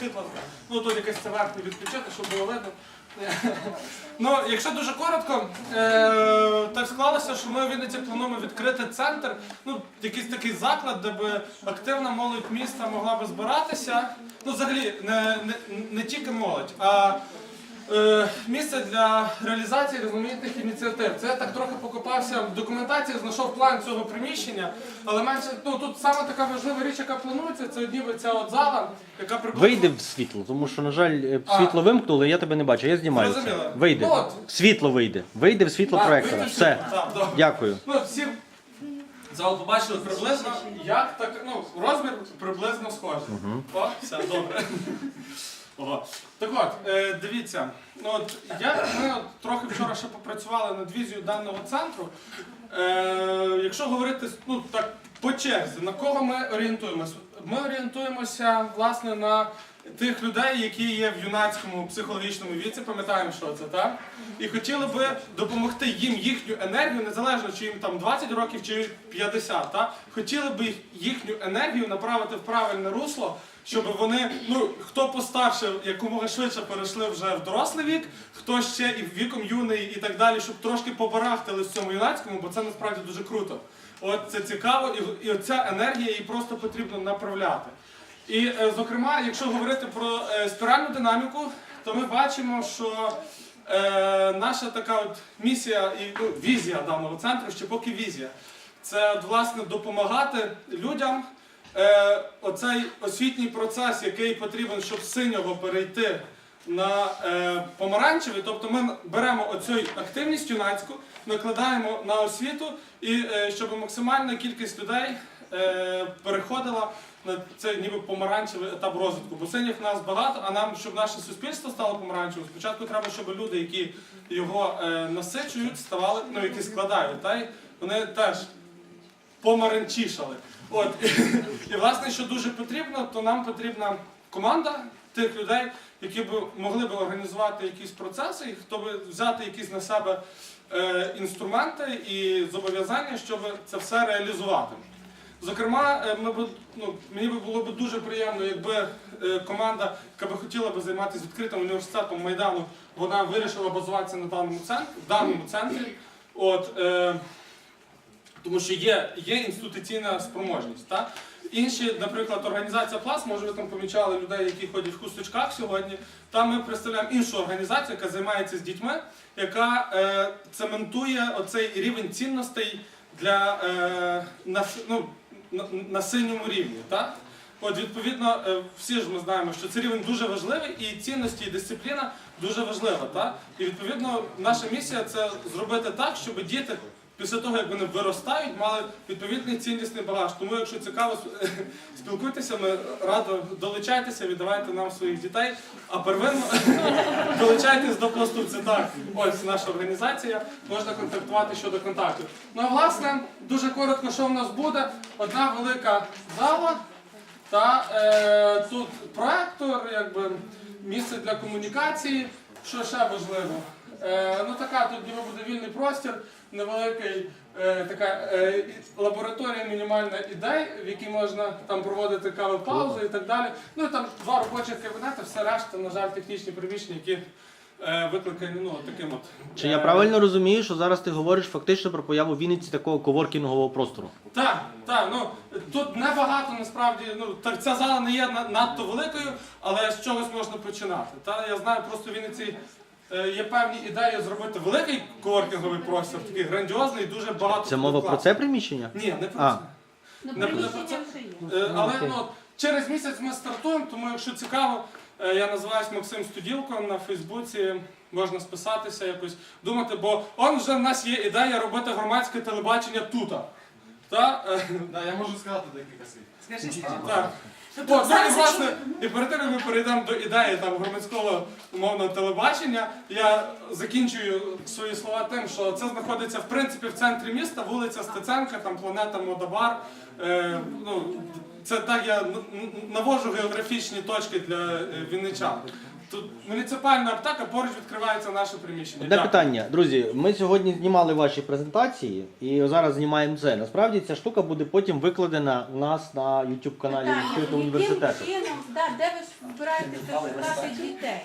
світло. Ну тут якесь це варто відключити, щоб було видно. Ну, якщо дуже коротко, е, так склалося, що ми в Вінниці плануємо відкрити центр, ну, якийсь такий заклад, де би активна молодь міста могла би збиратися. Ну, взагалі, не, не, не тільки молодь, а місце для реалізації різноманітних ініціатив. Це я так трохи покопався в документації, знайшов план цього приміщення, але менше ну, тут саме така важлива річ, яка планується, це ніби ця от зала, яка приблизно... Вийди в світло, тому що, на жаль, е, А. світло вимкнули, я тебе не бачу. Я знімаю це. Вийди. Ну от. Світло вийди. Вийди в світло А, проектора. вийти Все. Так. Дякую. Ну, всі зал побачили приблизно, як так, ну, розмір приблизно схожий. О, все, добре. Ого. Так от, е, дивіться, ну от я, ми от трохи вчора ще попрацювали над візією даного центру. Е, якщо говорити ну, так, по черзі, на кого ми орієнтуємося? Ми орієнтуємося власне на тих людей, які є в юнацькому психологічному віці, пам'ятаємо, що це, так? І хотіли би допомогти їм їхню енергію, незалежно чи їм там 20 років чи 50, так? Хотіли би їхню енергію направити в правильне русло, щоб вони, ну хто постарше, якомога швидше перейшли вже в дорослий вік, хто ще і віком юний і так далі, щоб трошки побарахтали в цьому юнацькому, бо це насправді дуже круто. От це цікаво, і, і оця енергія її просто потрібно направляти. І, е, зокрема, якщо говорити про е, спіральну динаміку, то ми бачимо, що е, наша така от місія і ну, візія даного центру, ще поки візія, це власне допомагати людям оцей освітній процес, який потрібен, щоб з синього перейти на е, помаранчевий. Тобто ми беремо оцю активність юнацьку, накладаємо на освіту, і щоб максимальна кількість людей переходила на цей ніби помаранчевий етап розвитку. Бо синіх нас багато, а нам, щоб наше суспільство стало помаранчевим, спочатку треба, щоб люди, які його е, насичують, ставали, ну які складають, та й вони теж помаранчішали. От і, власне, що дуже потрібно, то нам потрібна команда тих людей, які б могли б організувати якісь процеси, і хто би взяти якісь на себе е, інструменти і зобов'язання, щоб це все реалізувати. Зокрема, е, ми б, ну, мені би було б дуже приємно, якби е, команда, яка би хотіла б займатися відкритим університетом Майдану, вона вирішила базуватися на даному центрі, даному центрі. От, е, тому що є, є інституційна спроможність. Так? Інші, наприклад, організація Пласт, може ви там помічали людей, які ходять в хусточках сьогодні. Там ми представляємо іншу організацію, яка займається з дітьми, яка е, цементує оцей рівень цінностей для е, на, ну, на, синьому рівні. Так? От, відповідно, е, всі ж ми знаємо, що цей рівень дуже важливий, і цінності, і дисципліна дуже важлива. Так? І відповідно наша місія це зробити так, щоб діти після того, як вони виростають, мали відповідний ціннісний багаж. Тому, якщо цікаво, спілкуйтеся, ми радо долучайтеся, віддавайте нам своїх дітей, а первинно долучайтесь до пласту. Це так. Ось наша організація. Можна контактувати щодо контакту. Ну а власне, дуже коротко, що в нас буде. Одна велика зала. Та е, тут проектор, якби місце для комунікації. Що ще важливо? Е, ну така тут ніби буде вільний простір, невеликий е, така е, лабораторія мінімальна ідей, в якій можна там проводити кави паузи і так далі. Ну і там два робочих кабінети, все решта, на жаль, технічні приміщення, які викликані ну, таким от. Чи я правильно розумію, що зараз ти говориш фактично про появу в Вінниці такого коворкінгового простору? Так, так, ну тут небагато насправді, ну так ця зала не є надто великою, але з чогось можна починати. Та я знаю, просто в Вінниці є певні ідеї зробити великий коворкінговий простір, такий грандіозний, дуже багато. Це мова про це приміщення? Ні, не про А. це. Ну, Не приміщення буде вже є. Е, Але ну, через місяць ми стартуємо, тому якщо цікаво, е, я називаюсь Максим Студілко на Фейсбуці. Можна списатися якось, думати, бо он вже в нас є ідея робити громадське телебачення тут. Та, е, Да, я можу сказати декілька слів. Скажи, так. О, ну, і, власне, і перед тим, як ми перейдемо до ідеї там, громадського умовного телебачення, я закінчую свої слова тим, що це знаходиться в принципі в центрі міста, вулиця Стеценка, там планета Модабар. Е, ну, це так я навожу географічні точки для е, вінничан. Тут муніципальна аптека, поруч відкривається наше приміщення. Одне Дякую. питання, друзі. Ми сьогодні знімали ваші презентації і зараз знімаємо це. Насправді ця штука буде потім викладена у нас на YouTube каналі Питання, відкритого яким університету. чином, да, де ви збираєтеся шукати дітей?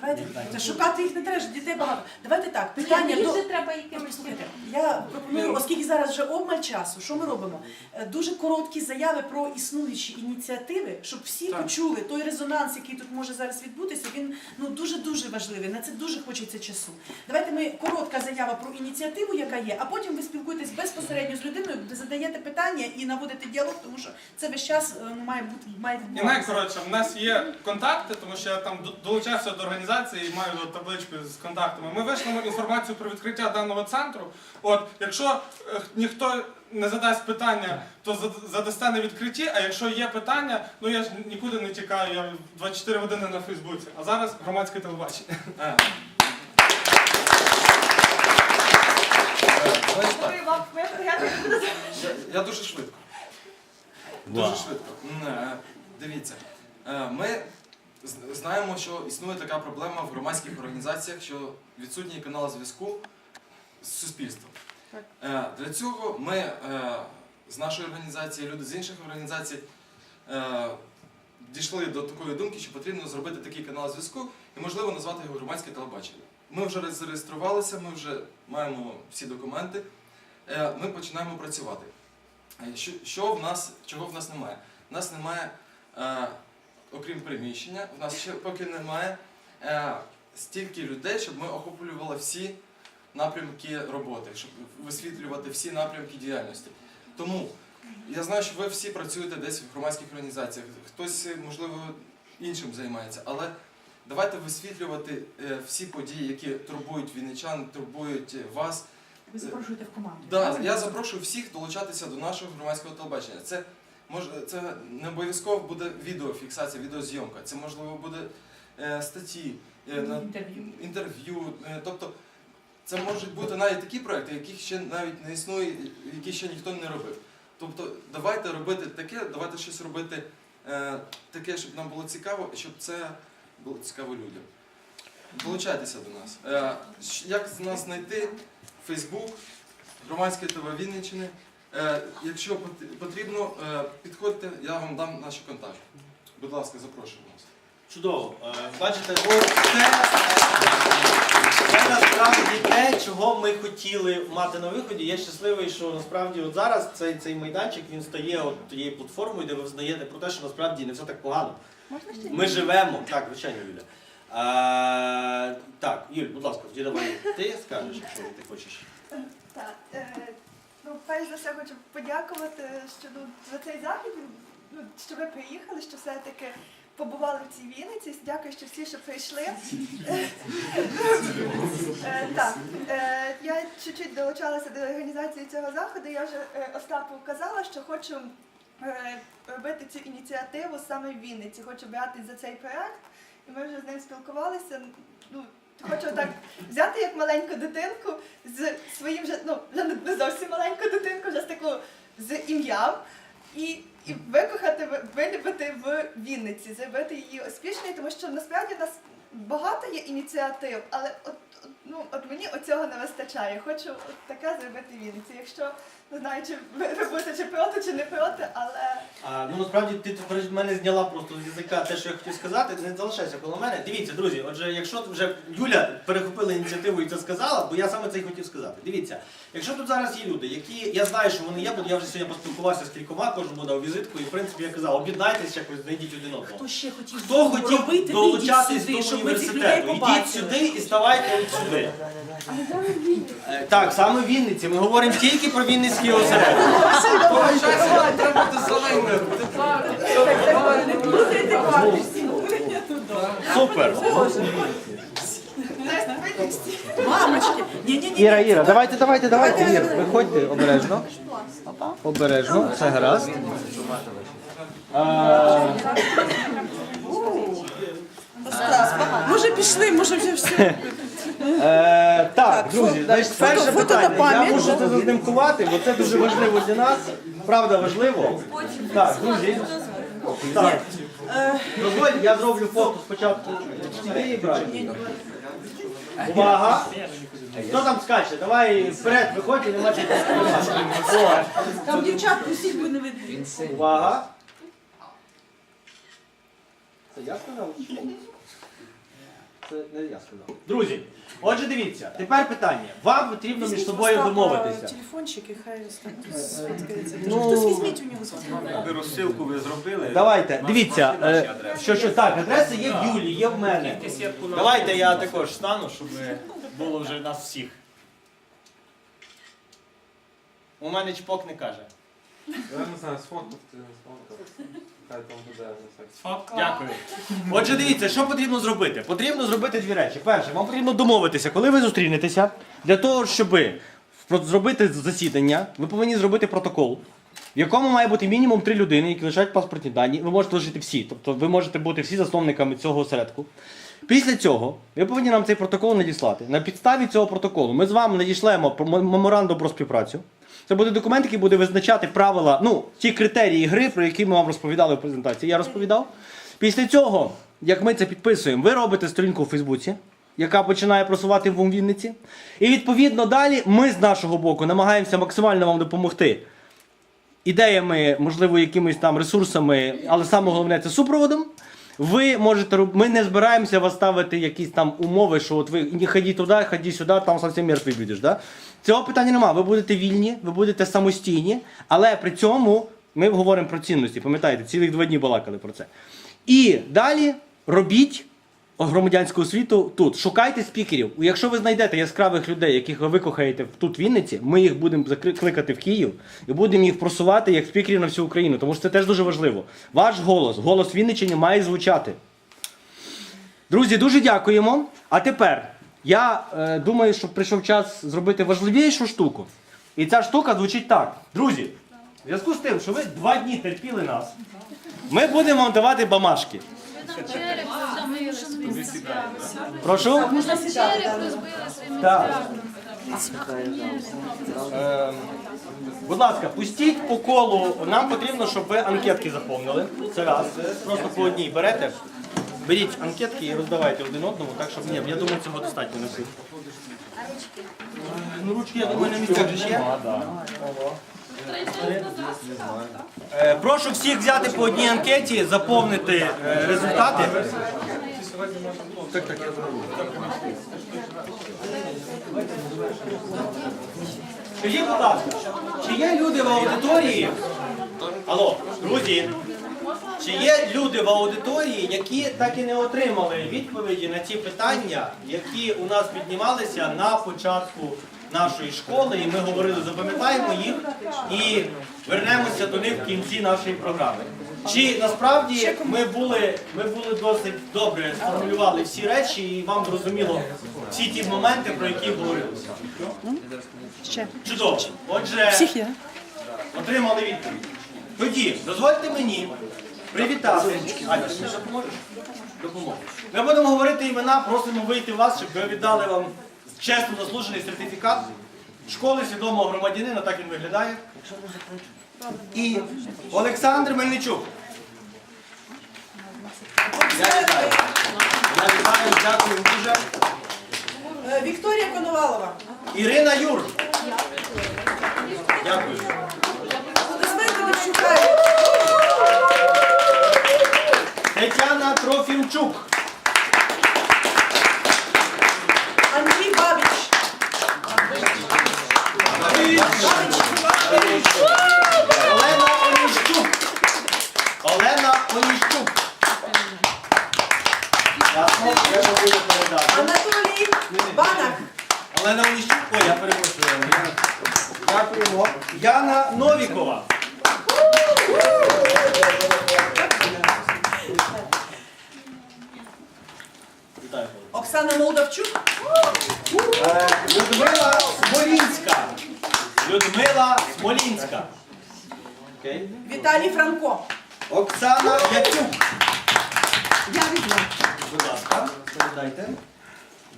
Давайте це шукати їх не треба, ж дітей багато. Давайте так, питання їх до же треба якимось Слухайте, я пропоную, оскільки зараз вже обмаль часу, що ми робимо? Е, Дуже короткі заяви про існуючі ініціативи, щоб всі Так. почули той резонанс, який тут може зараз відбутися. Він ну дуже дуже важливий. На це дуже хочеться часу. Давайте ми коротка заява про ініціативу, яка є, а потім ви спілкуєтесь безпосередньо з людиною, де задаєте питання і наводите діалог, тому що це весь час е, ну, має бути має І відбуватися. найкоротше, в нас є контакти, тому що я там до- долучався до організації і маю от табличку з контактами. Ми вийшлемо інформацію про відкриття даного центру. От, якщо е, ніхто не задасть питання, то задасте на відкритті, а якщо є питання, ну я ж нікуди не тікаю, я 24 години на Фейсбуці. А зараз громадське телебачення. Я, я дуже швидко. Дуже швидко. Е, Дивіться, е, ми знаємо, що існує така проблема в громадських організаціях, що відсутній канал зв'язку з суспільством. Е, Для цього ми е, з нашої організації, люди з інших організацій е, дійшли до такої думки, що потрібно зробити такий канал зв'язку і, можливо, назвати його громадське телебачення. Ми вже зареєструвалися, ми вже маємо всі документи, е, ми починаємо працювати. Що, що в нас, чого в нас немає? В нас немає, е, окрім приміщення, в нас ще поки немає е, стільки людей, щоб ми охоплювали всі напрямки роботи, щоб висвітлювати всі напрямки діяльності. Тому я знаю, що ви всі працюєте десь в громадських організаціях, хтось, можливо, іншим займається, але давайте висвітлювати е, всі події, які турбують вінничан, турбують е, вас. Ви запрошуєте в команду. Да, я запрошую всіх долучатися до нашого громадського телебачення. Це це не обов'язково буде відеофіксація, відеозйомка. Це можливо буде е, статті, е, Інтерв'ю. інтерв'ю. Е, тобто це можуть бути навіть такі проекти, яких ще навіть не існує, які ще ніхто не робив. Тобто, давайте робити таке, давайте щось робити таке, щоб нам було цікаво, і щоб це було цікаво людям. Долучайтеся до нас. Як нас знайти? Фейсбук, громадське ТВ Вінниччини. Е, якщо потрібно, е, підходьте, я вам дам наші контакти. Будь ласка, запрошую вас. Чудово. Е, Бачите, це, це насправді те, чого ми хотіли мати на виході. Я щасливий, що насправді от зараз цей, цей майданчик він стає от тією платформою, де ви взнаєте про те, що насправді не все так погано. Ми живемо. Так, звичайно, Юля. А, так, Юль, будь ласка, тоді давай ти скажеш, якщо ти хочеш. Так, ну, перш за все хочу подякувати що, ну, за цей захід, ну, що ви приїхали, що все-таки побували в цій Вінниці. Дякую, що всі, що прийшли. Е, е, я чуть-чуть долучалася до організації цього заходу. Я вже е, Остапу казала, що хочу робити цю ініціативу саме в Вінниці. Хочу братись за цей проект, і ми вже з ним спілкувалися. Ну, Хочу взяти як маленьку дитинку з своїм вже, ну, вже не- зовсім маленьку дитинку, вже з таку з ім'ям. І, і викохати, вилюбити в Вінниці, зробити її успішною, тому що насправді в нас багато є ініціатив, але от, ну, от мені оцього не вистачає. Хочу от таке зробити в Вінниці. Якщо не знаю, чи ви будете чи проти, чи не проти, але А, ну насправді ти тепер мене зняла просто з язика те, що я хотів сказати, не залишайся коло мене. Дивіться, друзі, отже, якщо тут вже Юля перехопила ініціативу і це сказала, бо я саме це й хотів сказати. Дивіться, якщо тут зараз є люди, які я знаю, що вони є, бо я вже сьогодні поспілкувався з кількома, кожному дав візитку, і в принципі я казав, об'єднайтеся якось, знайдіть один одного. Хто ще хотів Хто хотів робити, долучатись вийдіть до щоб ми цих людей університету, ідіть побачили. сюди і ставайте от сюди. Е, Так, саме в Вінниці. Ми говоримо тільки про Треба бути зеленим. Супер. Мамочки, ні, ні, ні. Іра, Іра, давайте, давайте, давайте, Ір, виходьте обережно. Обережно, все гаразд. А, Може пішли, може вже все. е, так, друзі, значить, фото- перше фото на питання. Я пам'ять. можу це зазнимкувати, бо це дуже важливо для нас. правда важливо. Так, друзі. Так. Дозволь, я зроблю фото спочатку цієї брані. Увага! Хто там скаче? Давай вперед виходь і нема чого. Там дівчат усіх би не видно. Увага! Це я сказав? Це не я сказав. Друзі, отже, дивіться, тепер питання. Вам потрібно між собою домовитися. Телефончик і хай сфоткається. Ну, Хтось візьміть у нього сфоткається. Розсилку ви зробили. Давайте, дивіться, е, що, що так, адреси є в Юлі, є в мене. Давайте я також стану, щоб було вже нас всіх. У мене чпок не каже. Я не знаю, сфоткав ти не сфоткав. Хай там буде на всякий. Дякую. Отже, дивіться, що потрібно зробити? Потрібно зробити дві речі. Перше, вам потрібно домовитися, коли ви зустрінетеся, для того, щоб зробити засідання, ви повинні зробити протокол, в якому має бути мінімум три людини, які лишають паспортні дані. Ви можете лишити всі, тобто ви можете бути всі засновниками цього осередку. Після цього ви повинні нам цей протокол надіслати. На підставі цього протоколу ми з вами надішлемо меморандум про співпрацю. Це буде документ, який буде визначати правила, ну, ті критерії гри, про які ми вам розповідали в презентації. Я розповідав. Після цього, як ми це підписуємо, ви робите сторінку у Фейсбуці, яка починає просувати в Вінниці. І відповідно далі ми з нашого боку намагаємося максимально вам допомогти ідеями, можливо, якимись там ресурсами, але саме головне це супроводом. Ви можете ми не збираємося вас ставити якісь там умови, що от ви не ході туди, ході сюди, там зовсім мертвий будеш. Да? Цього питання немає. Ви будете вільні, ви будете самостійні, але при цьому ми говоримо про цінності. Пам'ятаєте, цілих два дні балакали про це. І далі робіть громадянську освіту тут. Шукайте спікерів. Якщо ви знайдете яскравих людей, яких ви викохаєте тут в Вінниці, ми їх будемо кликати в Київ і будемо їх просувати як спікерів на всю Україну, тому що це теж дуже важливо. Ваш голос, голос Вінниччини має звучати. Друзі, дуже дякуємо. А тепер я е, думаю, що прийшов час зробити важливішу штуку. І ця штука звучить так. Друзі, в зв'язку з тим, що ви два дні терпіли нас, ми будемо вам давати бамашки. Прошу? Так. Будь ласка, пустіть по колу. Нам потрібно, щоб ви анкетки заповнили. Це раз. Просто по одній берете. Беріть анкетки і роздавайте один одному, так щоб ні, я думаю, цього достатньо на всіх. Ну, ручки, я думаю, на місцях же є. Е, Прошу всіх взяти по одній анкеті, заповнити е, результати. Так, так, я. Скажіть, будь ласка, чи є люди в аудиторії? Алло, друзі, чи є люди в аудиторії, які так і не отримали відповіді на ті питання, які у нас піднімалися на початку нашої школи, і ми говорили, запам'ятаємо їх і вернемося до них в кінці нашої програми. Чи насправді ми були, ми були досить добре сформулювали всі речі, і вам зрозуміло всі ті моменти, про які говорилося? Ще. Чудово. Отже, отримали відповідь. Тоді, дозвольте мені привітати. Аня, ти мені допоможеш? Допоможу. Ми будемо говорити імена, просимо вийти вас, щоб ми віддали вам чесно заслужений сертифікат школи свідомого громадянина, так він виглядає. І Олександр Мельничук. Я вітаю. Я вітаю, дякую дуже. Е, Вікторія Коновалова. Ірина Юр. Дякую. Аплодисменти не шукаю. Тетяна Трофімчук. Андрій Бабіч. Олена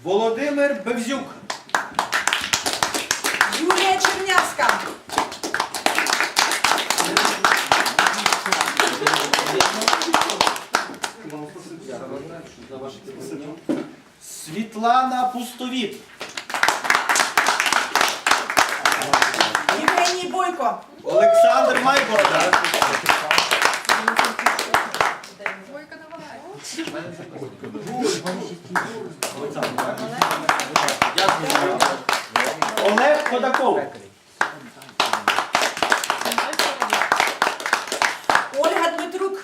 Володимир Бевзюк. Юлія Чернявська. Світлана Пустовіт. Євгеній Бойко. Олександр Майборода. Бойко Олег Ходаков. Ольга Дмитрук.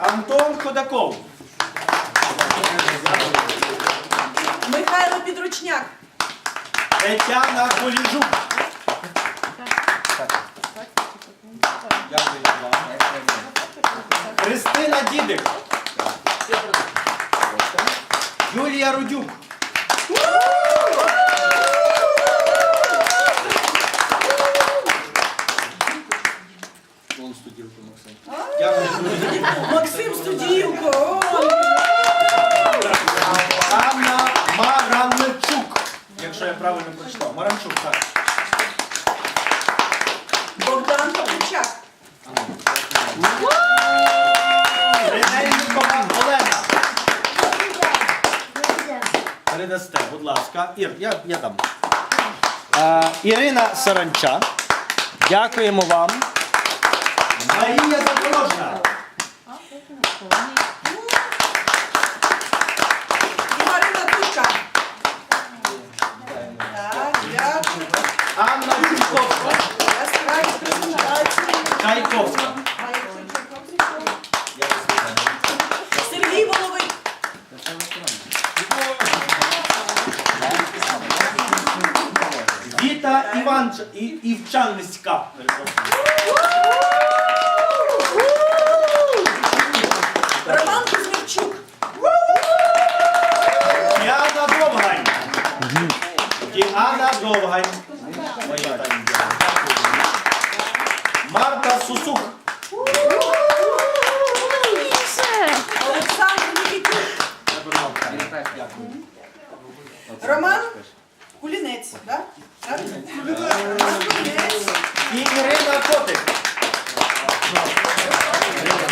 Антон Ходаков. Михайло Підручняк. Тетяна Поліжук. Дякую вам. Христина Дідик. Юлія Рудюк. Дякую. Максим Студіївко. О! Анна Маранчук. Якщо я правильно прочитав. Маранчук, так. Богдан Павличак. Ренельникова Олена. Передасте, будь ласка. Ір, я, я дам. Е, Ірина Саранча. Дякуємо вам. Марія Іванч... І... Івчан Міська. Роман Кузьмірчук. Діана Довгань. Діана Довгань. Моя. Марта Сусук. Олександр Нікітюк. Роман Кулінець. Да? Правильно? Роман Кулінець. І Ірина Котик.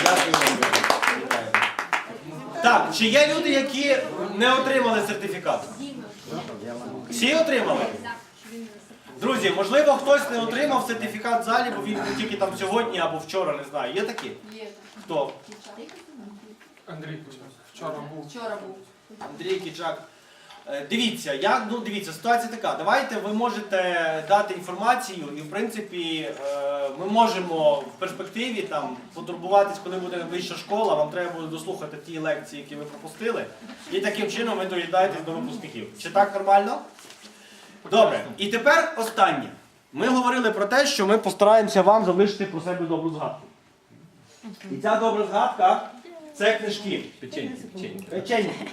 Дякую вам. Вітаю. Так, чи є люди, які не отримали сертифікат? Всі отримали? Друзі, можливо, хтось не отримав сертифікат в залі, бо він був тільки там сьогодні або вчора, не знаю. Є такі? Є. Хто? Андрій вчора був. Вчора був. Андрій Кічак. Е, Дивіться, як ну дивіться, ситуація така. Давайте ви можете дати інформацію, і в принципі е, ми можемо в перспективі там потурбуватись, коли буде вища школа. Вам треба буде дослухати ті лекції, які ви пропустили, і таким чином ви доїдаєтесь до випускників. Чи так нормально? Добре. І тепер останнє. Ми говорили про те, що ми постараємося вам залишити про себе добру згадку. І ця добра згадка це книжки. Печеньки, печеньки. Печеньки.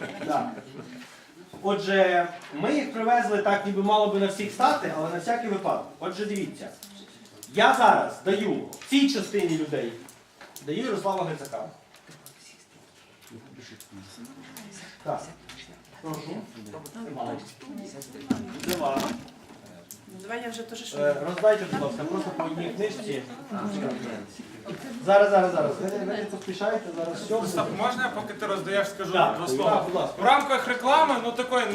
Отже, ми їх привезли так, ніби мало би на всіх стати, але на всякий випадок. Отже, дивіться. Я зараз даю цій частині людей, даю Ярослава Грицака. Так. Прошу. Два. Давай я вже теж що. Е, Роздайте, будь ласка, просто по одній книжці. Зараз, зараз, зараз. Ви, ви не поспішайте, зараз все. Остап, можна я поки ти роздаєш, скажу Так, два так, слова? будь ласка. В рамках реклами, ну такої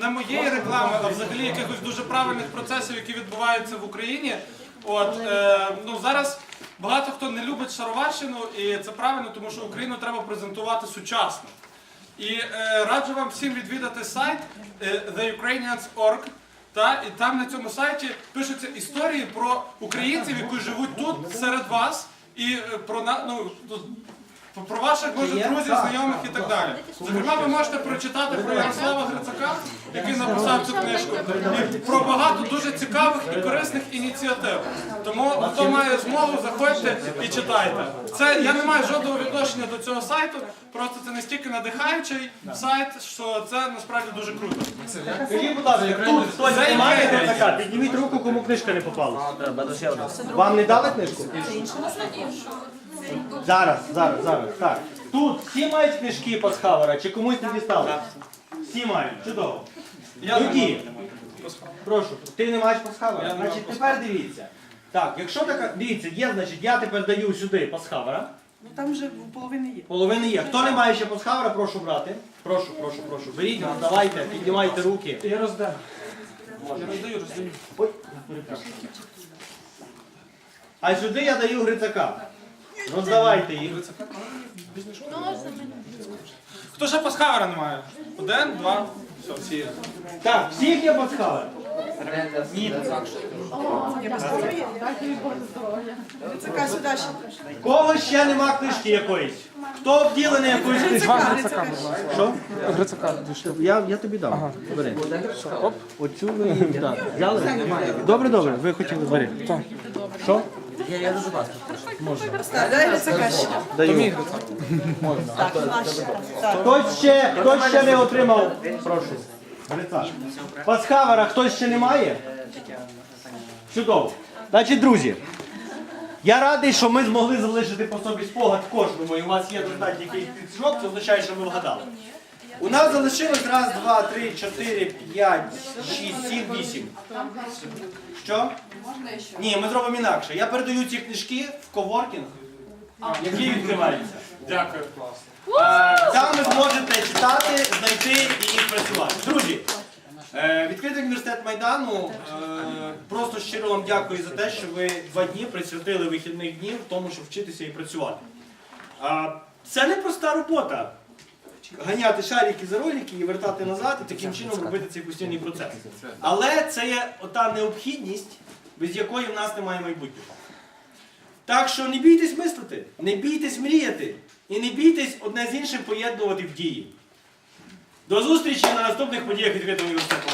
не моєї реклами, а взагалі якихось дуже правильних процесів, які відбуваються в Україні. От е, ну зараз багато хто не любить шароварщину, і це правильно, тому що Україну треба презентувати сучасно. І е, раджу вам всім відвідати сайт е, theukrainians.org. Та, і там на цьому сайті пишуться історії про українців, які живуть тут серед вас, і е, про на- ну, про- ваших може друзів, знайомих і так далі. Зокрема, ви можете прочитати про Ярослава Грицака, який написав цю книжку, і про багато дуже цікавих і корисних ініціатив. Тому хто має змогу, заходьте і читайте. Це я не маю жодного відношення до цього сайту. Просто це настільки надихаючий сайт, що це насправді дуже круто. Скажіть, будь ласка, тут хтось не має. Грицака? Підніміть руку, кому книжка не попала. Вам не дали книжку? Зараз, зараз, зараз. Так. Тут всі мають книжки Пасхавера, чи комусь не дістали? Всі мають. Чудово. Я Тоді, не маю. прошу, ти не маєш Пасхавера? Значить, тепер дивіться. Так, якщо така, дивіться, є, значить, я тепер даю сюди пасхавера. Ну там вже половини є. Половини є. Хто не має ще пасхавера, прошу брати. Прошу, прошу, прошу. Беріть, давайте, піднімайте руки. Я роздам. Я роздаю, роздаю. Ой. А сюди я даю грицака. Роздавайте їх. Хто ще пасхавера не має? Один, два, все, всі є. Так, всіх є пасхавер. Є. Це сюди ще. Кого ще нема книжки якоїсь? Хто обділений якоюсь книжкою? Грицака. Що? Грицака, Я, я тобі дам. Бери. Оп. Оцю ви взяли? Добре, добре. Ви хотіли бери. Що? Так, дай грицака ще. Даю. Так, наші. Так. Хтось ще, хтось ще не отримав. Прошу. Грицак. Пасхавера хтось ще не має? Чудово. Значить, друзі, я радий, що ми змогли залишити по собі спогад кожному, і у вас є достатньо кількість книжок, це означає, що ми вгадали. У нас залишилось раз, два, три, чотири, п'ять, шість, сім, вісім. Що? Ні, ми зробимо інакше. Я передаю ці книжки в коворкінг, який відкривається. Дякую. Е, Там ви зможете читати, знайти і працювати. Друзі, е, відкритий університет Майдану. е, Просто щиро вам дякую за те, що ви два дні присвятили вихідних днів тому, щоб вчитися і працювати. А, Це не проста робота. Ганяти шарики за ролики і вертати назад, і таким чином робити цей постійний процес. Але це є ота необхідність, без якої в нас немає майбутнього. Так що не бійтесь мислити, не бійтесь мріяти і не бійтесь одне з іншим поєднувати в дії. До зустрічі на наступних подіях відкритого університету.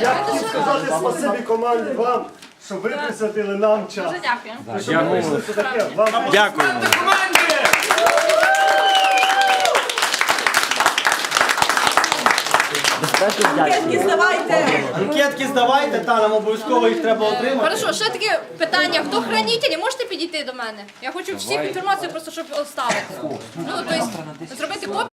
Я хотів сказати спасибі команді вам, що ви присвятили нам час. Дуже дякую. Ви що ми вийшли це таке. Вам Дякуємо. Команді! Кетки здавайте. Анкетки здавайте, та нам обов'язково їх треба отримати. Хорошо, ще таке питання. Хто хранителі? Можете підійти до мене? Я хочу всіх інформацію просто щоб оставити. Ну, тобто, зробити копію.